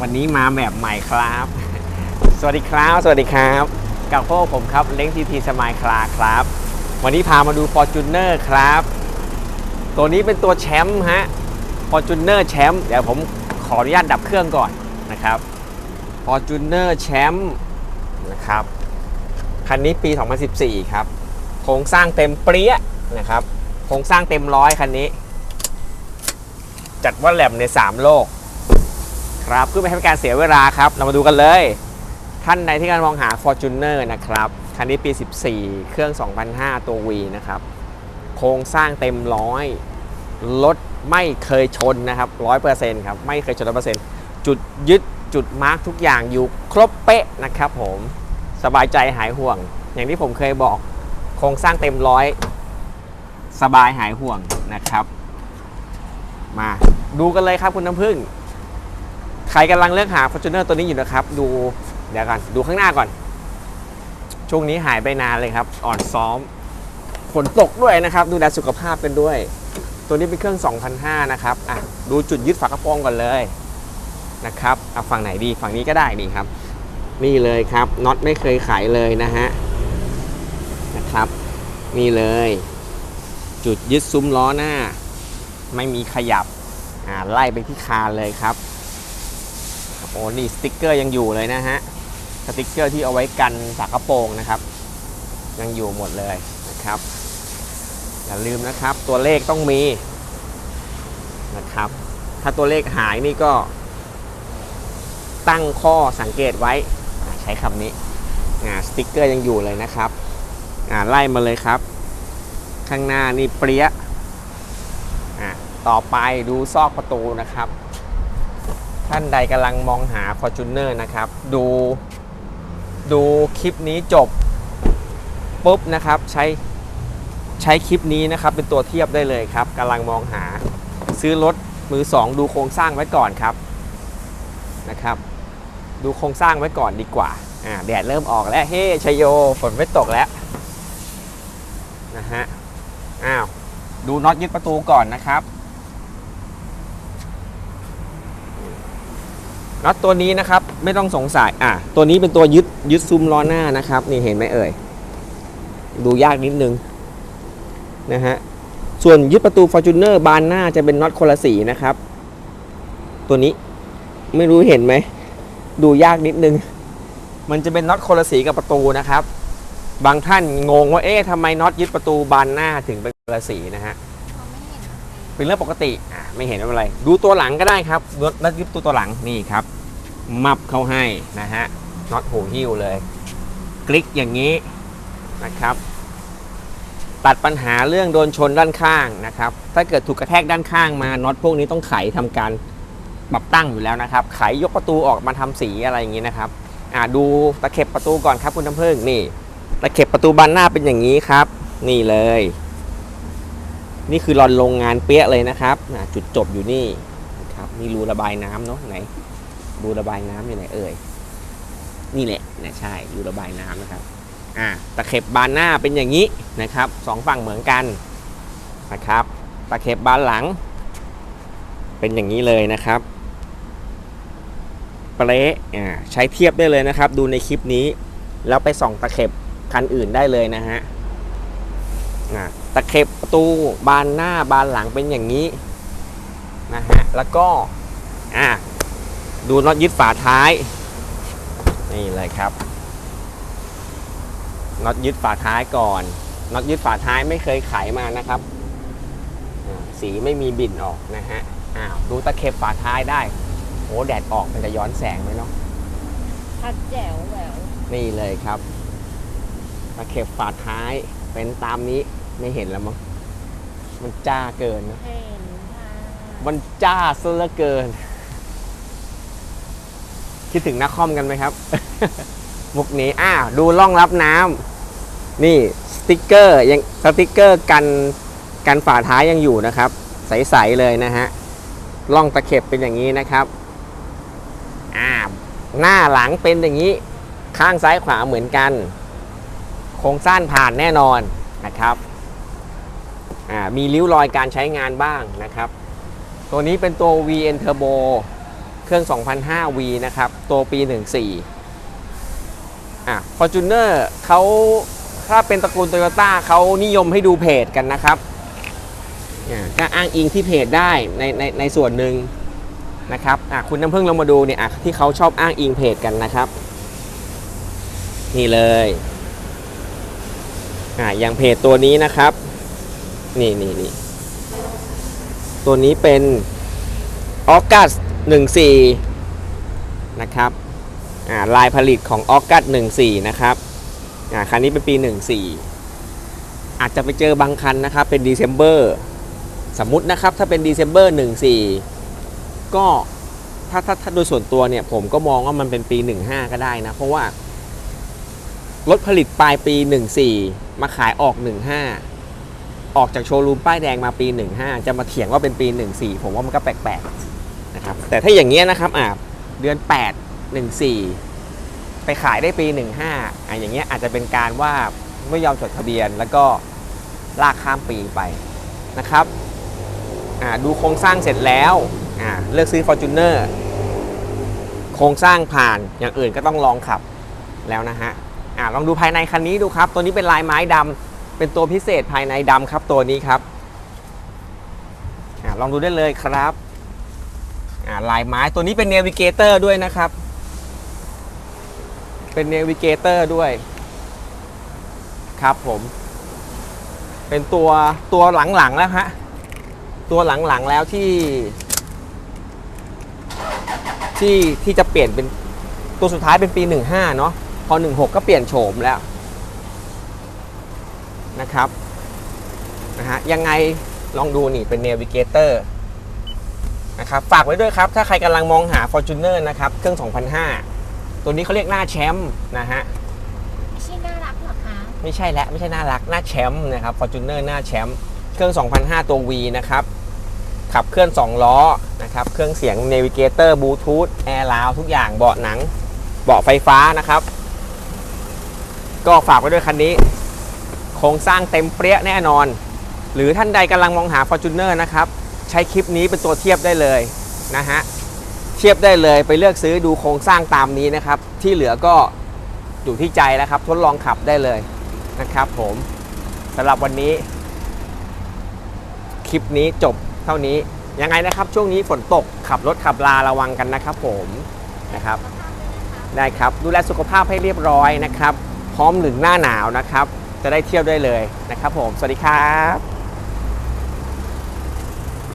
วันนี้มาแบบใหม่ครับ สวัสดีครับ สวัสดีครับ กับพวกผมครับเล้งทีทีสมายคลาครับ วันนี้พามาดู Fortuner ครับ ตัวนี้เป็นตัวแชมป์ฮะ Fortuner แชมป์เดี๋ยวผมขออนุญาตดับเครื่องก่อนนะครับ Fortuner แชมป์นะครับคันนี้ปี 2014 ครับโครงสร้างเต็มเปรี้ยนะครับโครงสร้างเต็มร้อยคันนี้ จัดว่าแหลมใน 3 โลก ครับ เพื่อไม่ให้เป็นการเสียเวลาครับ เรามาดูกันเลยท่านใดที่กำลังมองหา Fortuner นะครับ คันนี้ปี 14 เครื่อง 2005 ตัว V นะครับ โครงสร้างเต็มร้อย รถไม่เคยชนนะครับ 100%ครับ ไม่เคยชน 100%จุดยึดจุดมาร์กทุกอย่างอยู่ครบเป๊ะนะครับผม สบายใจหายห่วง อย่างที่ผมเคยบอก โครงสร้างเต็มร้อย สบายหายห่วงนะครับ มาดูกันเลยครับคุณน้ำพึ่ง ใครกำลังเลือกหา Fortuner ตัวนี้อยู่นะครับ ดูเดี๋ยวกันดูข้างหน้าก่อน ช่วงนี้หายไปนานเลยครับ อ่อนซ้อมฝนตกด้วยนะครับ ดูแลสุขภาพกันด้วย ตัวนี้เป็นเครื่อง 2005 นะครับอะดูจุดยึดฝากระโปรงก่อนเลยนะครับเอาฝั่งไหนดีฝั่งนี้ก็ได้ดีครับ นี่เลยครับน็อตไม่เคยขายเลยนะฮะนะครับ นี่เลย จุดยึดซุ้มล้อหน้า ไม่มีขยับอ่าไล่ไปที่คานเลยครับ โอ้นี่สติกเกอร์ยังอยู่เลยนะฮะสติกเกอร์ที่เอาไว้กันฝากระโปรงนะครับ ยังอยู่หมดเลยนะครับ อย่าลืมนะครับ ตัวเลขต้องมีนะครับ ถ้าตัวเลขหายนี่ก็ตั้งข้อสังเกตไว้ใช้คำนี้สติกเกอร์ยังอยู่เลยนะครับไล่มาเลยครับ ข้างหน้านี่เปรี้ยต่อไปดูซอกประตูนะครับ ท่านใดกำลังมองหา Fortuner นะครับ ดูดูคลิปนี้จบปุ๊บนะครับ ใช้ใช้คลิปนี้นะครับเป็นตัวเทียบได้เลยครับกำลังมองหาซื้อรถมือ 2 ดูโครงสร้างไว้ก่อนครับนะครับ ดูโครงสร้างไว้ก่อนดีกว่าอ่าแดดเริ่มออกแล้วเฮ้ชยโยฝนไม่ตกแล้วนะฮะอ้าวดูน็อตยึดประตูก่อนนะครับ น็อตตัวนี้นะครับไม่ต้องสงสัยอะตัวนี้เป็นตัวยึดยึดซุ้มล้อหน้านะครับนี่เห็นไหมเอ่ยดูยากนิดนึงนะฮะส่วนยึดประตู Fortuner บานหน้าจะเป็นน็อตคนละสีนะครับ ตัวนี้ไม่รู้เห็นไหม ดูยากนิดนึง มันจะเป็นน็อตคนละสีกับประตูนะครับ บางท่านงงว่าเอ๊ะทำไมน็อตยึดประตูบานหน้าถึงเป็นคนละสีนะฮะ เป็นเรื่องปกติอะไม่เห็นไม่เป็นไร ดูตัวหลังก็ได้ครับน็อตยึดตัวตัวหลังนี่ครับ มับเข้าให้นะฮะน็อตหูหิ้วเลย คลิกอย่างนี้นะครับ ตัดปัญหาเรื่องโดนชนด้านข้างนะครับ ถ้าเกิดถูกกระแทกด้านข้างมาน็อตพวกนี้ต้องไขทำการปรับตั้งอยู่แล้วนะครับ ไขยกประตูออกมาทำสีอะไรอย่างนี้นะครับอ่าดูตะเข็บประตูก่อนครับคุณน้ำพึ่งนี่ตะเข็บประตูบานหน้าเป็นอย่างนี้ครับ นี่เลย นี่คือรอนโรงงานเปี้ยเลยนะครับจุดจบอยู่นี่นะครับนี่รูระบายน้ำเนาะไหนรูระบายน้ำอยู่ไหนเอ่ยนี่แหละนะใช่รูระบายน้ำนะครับอะตะเข็บบานหน้าเป็นอย่างนี้นะครับสองฝั่งเหมือนกันนะครับ ตะเข็บบานหลัง เป็นอย่างนี้เลยนะครับเปรย์อ่าใช้เทียบได้เลยนะครับ ดูในคลิปนี้ แล้วไปส่องตะเข็บคันอื่นได้เลยนะฮะอะ ตะเข็บประตูบานหน้าบานหลังเป็นอย่างนี้นะฮะแล้วก็อะดูน็อตยึดฝาท้าย นี่เลยครับน็อตยึดฝาท้ายก่อนน็อตยึดฝาท้ายไม่เคยไขมานะครับอ่าสีไม่มีบิ่นออกนะฮะอ้าวดูตะเข็บฝาท้ายได้โอ้แดดออกมันจะย้อนแสงไหมเนาะชัดแจ๋วแหววนี่เลยครับตะเข็บฝาท้ายเป็นตามนี้ ไม่เห็นแล้วมั้งมันจ้าเกินนะเห็นค่ะมันจ้าซะเหลือเกิน คิดถึงนักคอมกันไหมครับ มุกนี้อ้าวดูร่องรับน้ำนี่สติกเกอร์ยังสติกเกอร์กันกันฝาท้ายยังอยู่นะครับ ใสๆเลยนะฮะร่องตะเข็บเป็นอย่างนี้นะครับอ่าหน้าหลังเป็นอย่างนี้ ข้างซ้ายขวาเหมือนกัน โครงสร้างผ่านแน่นอนนะครับอ่า มีริ้วรอยการใช้งานบ้างนะครับ ตัวนี้เป็นตัว VN Turbo เครื่อง 2005V นะครับ ตัวปี 14อะ Fortuner เขาถ้าเป็นตระกูลโตโยต้าเขานิยมให้ดูเพจกันนะครับอะก็อ้างอิงที่เพจได้ในในในส่วนหนึ่งนะครับอะคุณน้ำพึ่งลองมาดูเนี่ยอะที่เขาชอบอ้างอิงเพจกันนะครับ นี่เลยอะอย่างเพจตัวนี้นะครับ นี่นี่นี่ตัวนี้เป็นออกัส14 นะครับลายผลิตของออกัส14 นะครับคันนี้เป็นปี 14 อาจจะไปเจอบางคันนะครับ เป็น December สมมุตินะครับถ้าเป็น December 14 ก็ถ้าถ้าถ้าโดยส่วนตัวเนี่ย ผมก็มองว่ามันเป็นปี 15 ก็ได้นะ เพราะว่ารถผลิตปลายปี 14 มาขายออก 15 ออกจากโชว์รูมป้ายแดงมาปี 15 จะมาเถียงว่าเป็นปี 14 ผมว่ามันก็แปลกๆนะครับแต่ถ้าอย่างเงี้ยนะครับอ่าเดือน 8 14 ไปขายได้ปี 15อะอย่างเงี้ยอาจจะเป็นการว่าไม่ยอมจดทะเบียนแล้วก็ลากข้ามปีไปนะครับอ่าดูโครงสร้างเสร็จแล้วอ่าเลือกซื้อ Fortuner โครงสร้างผ่านอย่างอื่นก็ต้องลองขับแล้วนะฮะอ่าลองดูภายในคันนี้ดูครับ ตัวนี้เป็นลายไม้ดำ เป็นตัวพิเศษภายในดำครับตัวนี้ครับอลองดูได้เลยครับลายไม้ตัวนี้เป็นเนวิเกเตอร์ด้วยนะครับ เป็นเนวิเกเตอร์ด้วยครับผม เป็นตัวตัวหลังๆแล้วฮะ ตัวหลังๆแล้วที่ ที่ที่จะเปลี่ยนเป็นตัวสุดท้ายเป็นปี 15 เนาะพอ 16 ก็เปลี่ยนโฉมแล้ว นะครับนะฮะยังไงลองดูนี่เป็น Navigator นะครับฝากไว้ด้วยครับ ถ้าใครกำลังมองหา Fortuner นะครับ เครื่อง 2005 ตัวนี้เขาเรียกหน้าแชมป์นะฮะไม่ใช่น่ารักเหรอคะไม่ใช่แล้วไม่ใช่น่ารักหน้าแชมป์นะครับ Fortuner หน้าแชมป์เครื่อง 2005 ตัว V นะครับขับเคลื่อน 2 ล้อนะครับ เครื่องเสียง Navigator Bluetooth Air l o u ทุกอย่างเบาะหนัง เบาะไฟฟ้านะครับ ก็ฝากไว้ด้วยคันนี้ โครงสร้างเต็มเปรี้ยแน่นอน หรือท่านใดกำลังมองหา Fortuner นะครับ ใช้คลิปนี้เป็นตัวเทียบได้เลยนะฮะ เทียบได้เลยไปเลือกซื้อดูโครงสร้างตามนี้นะครับ ที่เหลือก็อยู่ที่ใจแล้วครับ ทดลองขับได้เลยนะครับผมสำหรับวันนี้ คลิปนี้จบเท่านี้ยังไงนะครับ ช่วงนี้ฝนตกขับรถขับลาระวังกันนะครับผมนะครับได้ครับ ดูแลสุขภาพให้เรียบร้อยนะครับ พร้อมถึงหน้าหนาวนะครับ จะได้เที่ยวได้เลยนะครับผม สวัสดีครับ